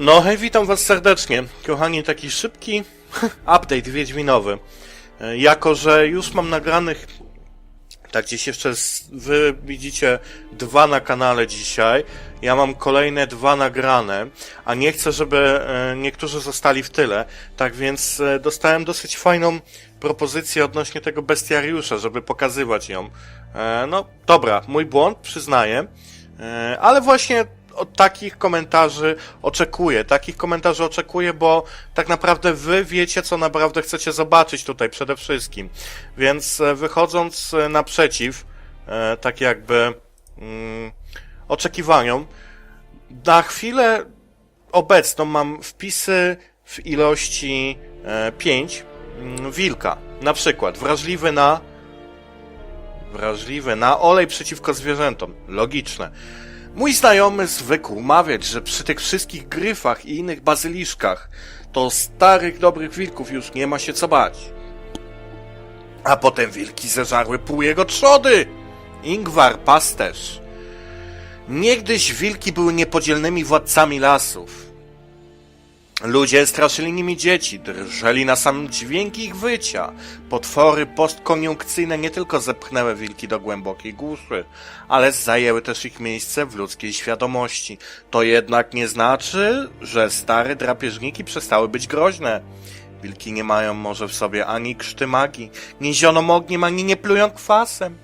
No hej, witam was serdecznie. Kochani, taki szybki update wiedźminowy. E, Jako, że już mam nagranych, tak gdzieś jeszcze wy widzicie dwa na kanale dzisiaj, ja mam kolejne dwa nagrane, a nie chcę, żeby e, niektórzy zostali w tyle, tak więc e, dostałem dosyć fajną propozycję odnośnie tego bestiariusza, żeby pokazywać ją. No dobra, mój błąd, przyznaję, ale właśnie od takich komentarzy oczekuję. Takich komentarzy oczekuję, bo tak naprawdę wy wiecie, co naprawdę chcecie zobaczyć tutaj przede wszystkim. Więc e, wychodząc e, naprzeciw, e, tak jakby mm, oczekiwaniom, na chwilę obecną mam wpisy w ilości 5 wilka. Na przykład wrażliwy na wrażliwy na olej przeciwko zwierzętom. Logiczne. Mój znajomy zwykł mawiać, że przy tych wszystkich gryfach i innych bazyliszkach to starych dobrych wilków już nie ma się co bać. A potem wilki zeżarły pół jego trzody. Ingwar, pasterz. Niegdyś wilki były niepodzielnymi władcami lasów. Ludzie straszyli nimi dzieci, drżeli na sam dźwięk ich wycia. Potwory postkoniunkcyjne nie tylko zepchnęły wilki do głębokiej głuszy, ale zajęły też ich miejsce w ludzkiej świadomości. To jednak nie znaczy, że stare drapieżniki przestały być groźne. Wilki nie mają może w sobie ani krzty magii, nie zioną ogniem, ani nie plują kwasem.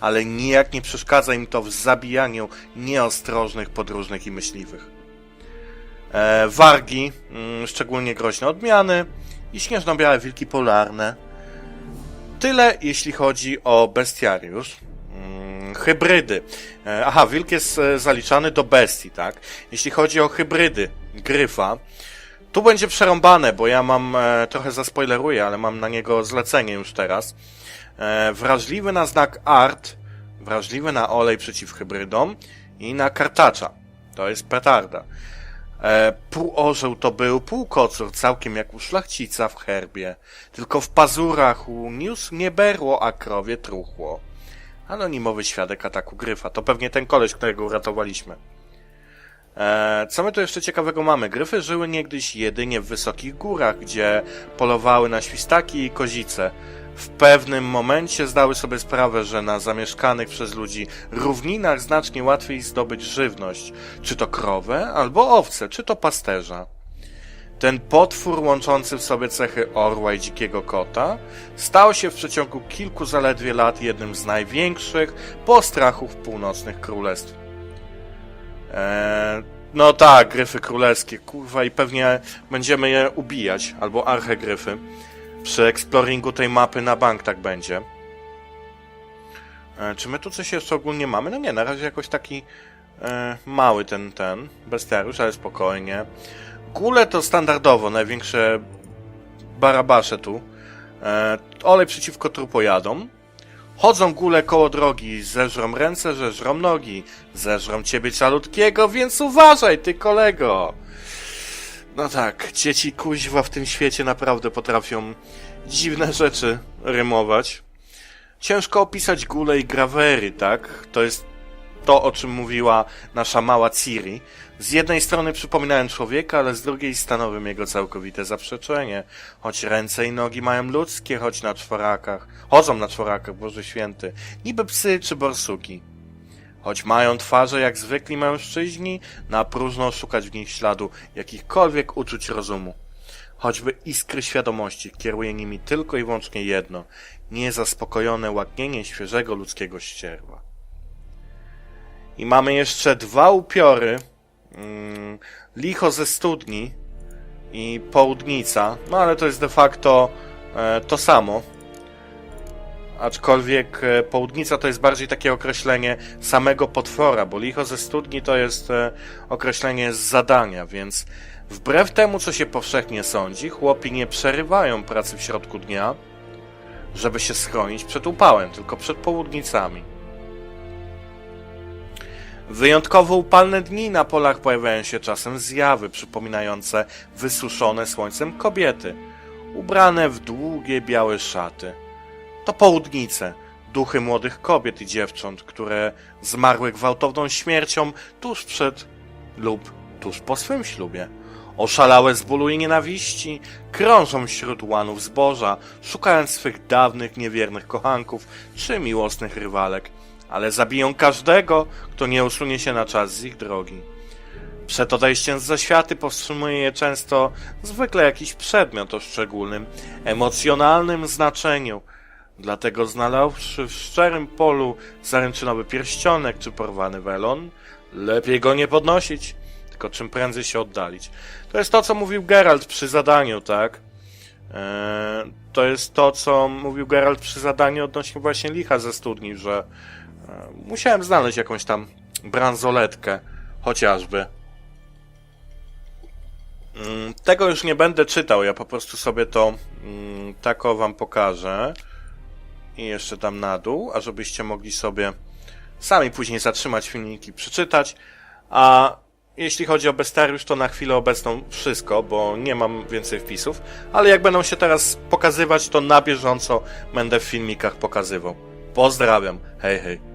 Ale nijak nie przeszkadza im to w zabijaniu nieostrożnych podróżnych i myśliwych. E, wargi, mm, szczególnie groźne odmiany i śnieżno-białe wilki polarne. Tyle jeśli chodzi o bestiariusz. Mm, Hybrydy. E, Aha, wilk jest e, zaliczany do bestii, tak? Jeśli chodzi o hybrydy gryfa, tu będzie przerąbane, bo ja mam, trochę zaspoileruję, ale mam na niego zlecenie już teraz. Wrażliwy na znak art, wrażliwy na olej przeciw hybrydom i na kartacza. To jest petarda. E, półorzeł to był, półkocur, całkiem jak u szlachcica w herbie. Tylko w pazurach uniósł nie berło, a krowie truchło. Anonimowy świadek ataku gryfa. To pewnie ten koleś, którego uratowaliśmy. E, co my tu jeszcze ciekawego mamy? Gryfy żyły niegdyś jedynie w wysokich górach, gdzie polowały na świstaki i kozice. W pewnym momencie zdały sobie sprawę, że na zamieszkanych przez ludzi równinach znacznie łatwiej zdobyć żywność, czy to krowę, albo owce, czy to pasterza. Ten potwór łączący w sobie cechy orła i dzikiego kota stał się w przeciągu kilku zaledwie lat jednym z największych postrachów północnych królestw. Eee, no tak, gryfy królewskie, kurwa, i pewnie będziemy je ubijać, albo archegryfy. Przy exploringu tej mapy na bank tak będzie. E, czy my tu coś jeszcze ogólnie mamy? No nie, na razie jakoś taki e, mały ten, ten bestiariusz, ale spokojnie. Gule to standardowo, największe barabasze tu. E, olej przeciwko trupojadom. Chodzą gule koło drogi, zeżrą ręce, zeżrą nogi, zeżrą ciebie calutkiego, więc uważaj, ty kolego! No tak, dzieci kuźwa w tym świecie naprawdę potrafią dziwne rzeczy rymować. Ciężko opisać gule i grawery, tak? To jest to, o czym mówiła nasza mała Ciri. Z jednej strony przypominają człowieka, ale z drugiej stanowią jego całkowite zaprzeczenie. Choć ręce i nogi mają ludzkie, choć na czworakach. Chodzą na czworakach, Boże Święty. Niby psy czy borsuki. Choć mają twarze jak zwykli mężczyźni, na próżno szukać w nich śladu jakichkolwiek uczuć rozumu. Choćby iskry świadomości kieruje nimi tylko i wyłącznie jedno niezaspokojone łaknienie świeżego ludzkiego ścierwa. I mamy jeszcze dwa upiory. Mm, licho ze studni i południca. No ale to jest de facto e, to samo. Aczkolwiek e, południca to jest bardziej takie określenie samego potwora, bo licho ze studni to jest e, określenie z zadania, więc wbrew temu, co się powszechnie sądzi, chłopi nie przerywają pracy w środku dnia, żeby się schronić przed upałem, tylko przed południcami. Wyjątkowo upalne dni na polach pojawiają się czasem zjawy przypominające wysuszone słońcem kobiety, ubrane w długie białe szaty. To południce, duchy młodych kobiet i dziewcząt, które zmarły gwałtowną śmiercią tuż przed lub tuż po swym ślubie. Oszalałe z bólu i nienawiści, krążą wśród łanów zboża, szukając swych dawnych, niewiernych kochanków czy miłosnych rywalek, ale zabiją każdego, kto nie usunie się na czas z ich drogi. Przed odejściem z zaświaty powstrzymuje je często zwykle jakiś przedmiot o szczególnym, emocjonalnym znaczeniu. Dlatego znalazłszy w szczerym polu zaręczynowy pierścionek czy porwany welon, lepiej go nie podnosić, tylko czym prędzej się oddalić. To jest to, co mówił Geralt przy zadaniu, tak? Eee, to jest to, co mówił Geralt przy zadaniu odnośnie właśnie licha ze studni, że e, musiałem znaleźć jakąś tam bransoletkę, chociażby. Mm, Tego już nie będę czytał, ja po prostu sobie to mm, tako wam pokażę. I jeszcze tam na dół, a żebyście mogli sobie sami później zatrzymać filmiki, przeczytać. A jeśli chodzi o Bestariusz, to na chwilę obecną wszystko, bo nie mam więcej wpisów. Ale jak będą się teraz pokazywać, to na bieżąco będę w filmikach pokazywał. Pozdrawiam, hej hej.